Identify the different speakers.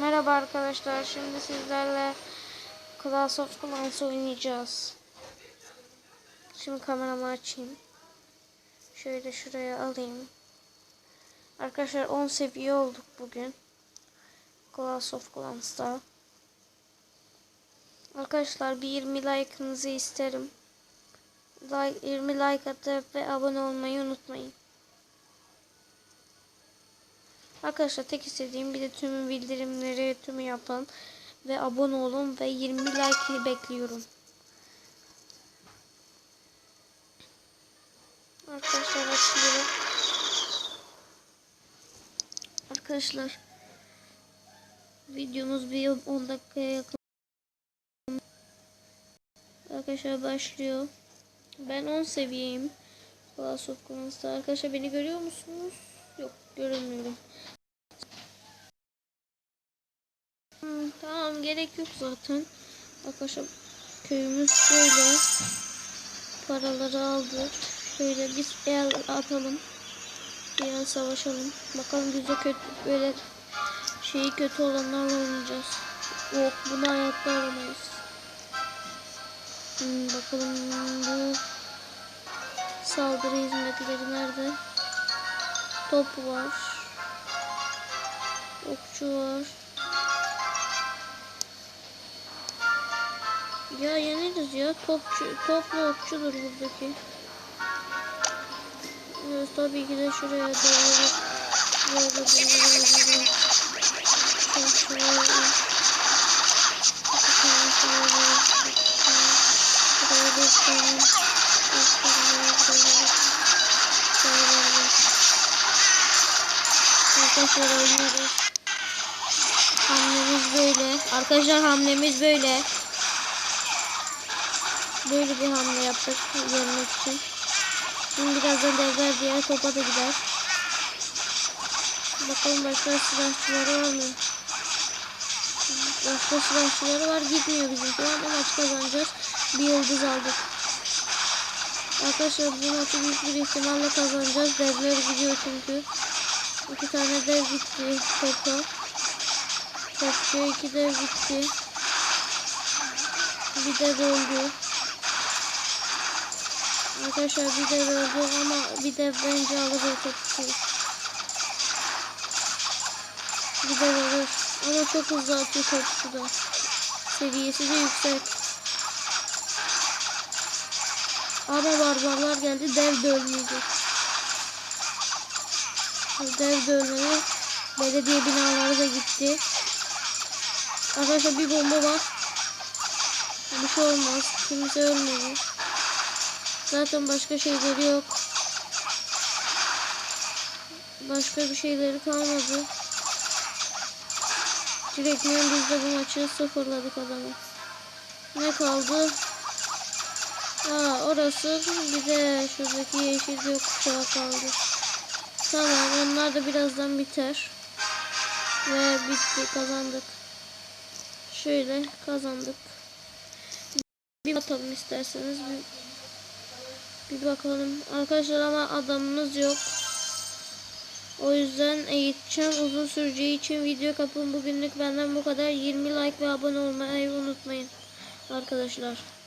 Speaker 1: Merhaba arkadaşlar. Şimdi sizlerle Clash of Clans oynayacağız. Şimdi kameramı açayım. Şöyle şuraya alayım. Arkadaşlar 10 seviye olduk bugün. Clash of Clans'ta. Arkadaşlar bir 20 like'ınızı isterim. Like, 20 like atıp ve abone olmayı unutmayın. Arkadaşlar tek istediğim bir de tüm bildirimleri tümü yapın ve abone olun ve 20 like bekliyorum. Arkadaşlar açıyorum. Arkadaşlar videomuz bir 10 dakikaya yakın. Arkadaşlar başlıyor. Ben 10 seviyeyim. Clash of. Arkadaşlar beni görüyor musunuz? Yok görünmüyorum. Gerek yok zaten. Arkadaşlar köyümüz böyle. Paraları aldık. Şöyle biz el atalım. Bir el savaşalım. Bakalım bize kötü böyle şeyi kötü olanlarla oynayacağız. Yok bunu hayatta alamayız. Hmm, bakalım bu saldırı hizmetleri nerede? Top var. Okçu var. Ya yeniriz ya. Topçu, toplu okçudur buradaki. Evet tabii ki de şuraya doğru. Böyle böyle. Şuraya. Arkadaşlar. Hamlemiz böyle. Arkadaşlar hamlemiz böyle. Böyle bir hamle yaptık yenmek için. Şimdi birazdan devler diğer topa da gider. Bakalım başka silahçıları var mı? Başka silahçıları var gitmiyor bizimkiler ama maç kazanacağız. Bir yıldız aldık. Arkadaşlar bu maçı büyük bir ihtimalle kazanacağız. Devler gidiyor çünkü. İki tane dev gitti topa. Topçuya iki dev gitti. Bir dev öldü. Arkadaşlar bir dev öldü ama bir dev bence alır o topçuyu. Bir dev alır. Ama çok hızlı atıyor topçu da. Seviyesi de yüksek. Ama barbarlar geldi. Dev de ölmeyecek. Dev de ölmedi. Belediye binaları da gitti. Arkadaşlar bir bomba var. Bir şey olmaz. Kimse ölmedi. Zaten başka şeyleri yok. Başka bir şeyleri kalmadı. Direktmen biz de bu maçı sıfırladık adamı. Ne kaldı? Aa orası bir de şuradaki yeşil gökkuşağı kaldı. Tamam onlar da birazdan biter. Ve bitti kazandık. Şöyle kazandık. Bir bakalım isterseniz. Bir, bir bakalım. Arkadaşlar ama adamımız yok. O yüzden eğiteceğim. Uzun süreceği için video kapım bugünlük benden bu kadar. 20 like ve abone olmayı unutmayın. Arkadaşlar.